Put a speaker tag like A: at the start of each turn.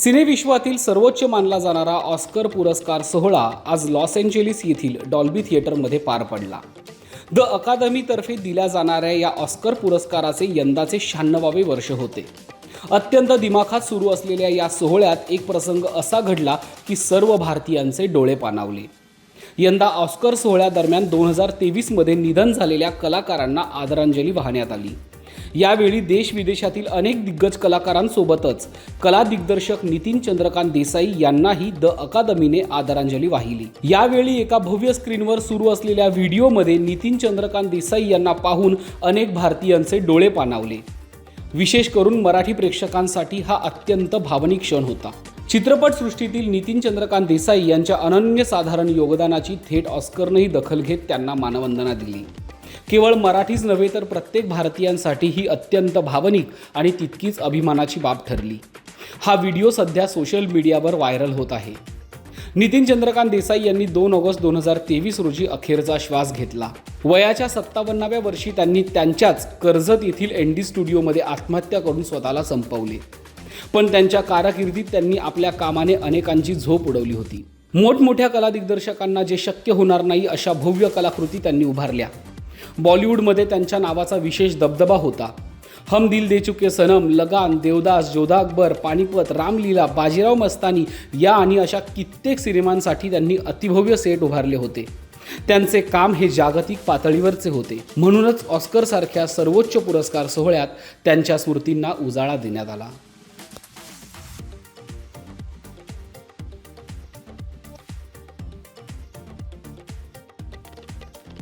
A: सिनेविश्वातील सर्वोच्च मानला जाणारा ऑस्कर पुरस्कार सोहळा आज लॉस एंजेलिस येथील डॉल्बी थिएटरमध्ये पार पडला. द अकादमीतर्फे दिल्या जाणाऱ्या या ऑस्कर पुरस्काराचे यंदाचे शहाण्णवावे वर्ष होते. अत्यंत दिमाखात सुरू असलेल्या या सोहळ्यात एक प्रसंग असा घडला की सर्व भारतीयांचे डोळे पाणावले. यंदा ऑस्कर सोहळ्यादरम्यान दोन हजार तेवीसमध्ये निधन झालेल्या कलाकारांना आदरांजली वाहण्यात आली. यावेळी देश विदेशातील अनेक दिग्गज कलाकारांसोबतच कला दिग्दर्शक नितीन चंद्रकांत देसाई यांनाही द अकादमीने आदरांजली वाहिली. यावेळी एका भव्य स्क्रीनवर सुरू असलेल्या व्हिडिओमध्ये नितीन चंद्रकांत देसाई यांना पाहून अनेक भारतीयांचे डोळे पाणावले. विशेष करून मराठी प्रेक्षकांसाठी हा अत्यंत भावनिक क्षण होता. चित्रपटसृष्टीतील नितीन चंद्रकांत देसाई यांच्या अनन्यसाधारण योगदानाची थेट ऑस्करनंही दखल घेत त्यांना मानवंदना दिली. केवळ मराठीच नव्हे तर प्रत्येक भारतीयांसाठी ही अत्यंत भावनिक आणि तितकीच अभिमानाची बाब ठरली. हा व्हिडिओ सध्या सोशल मीडियावर व्हायरल होत आहे. नितीन चंद्रकांत देसाई यांनी दोन ऑगस्ट दोन हजार तेवीस रोजी अखेरचा श्वास घेतला. वयाच्या सत्तावन्नाव्या वर्षी त्यांनी त्यांच्याच कर्जत येथील एन डी स्टुडिओमध्ये आत्महत्या करून स्वतःला संपवले. पण त्यांच्या कारकिर्दीत त्यांनी आपल्या कामाने अनेकांची झोप उडवली होती. मोठमोठ्या कला दिग्दर्शकांना जे शक्य होणार नाही अशा भव्य कलाकृती त्यांनी उभारल्या. बॉलिवूडमध्ये त्यांच्या नावाचा विशेष दबदबा होता. हम दिल दे चुके सनम लगान देवदास जोधा अकबर पानिपत रामलीला बाजीराव मस्तानी या आणि अशा कित्येक सिनेमांसाठी त्यांनी अतिभव्य सेट उभारले होते. त्यांचे काम हे जागतिक पातळीवरचे होते. म्हणूनच ऑस्करसारख्या सर्वोच्च पुरस्कार सोहळ्यात त्यांच्या स्मृतींना उजाळा देण्यात आला.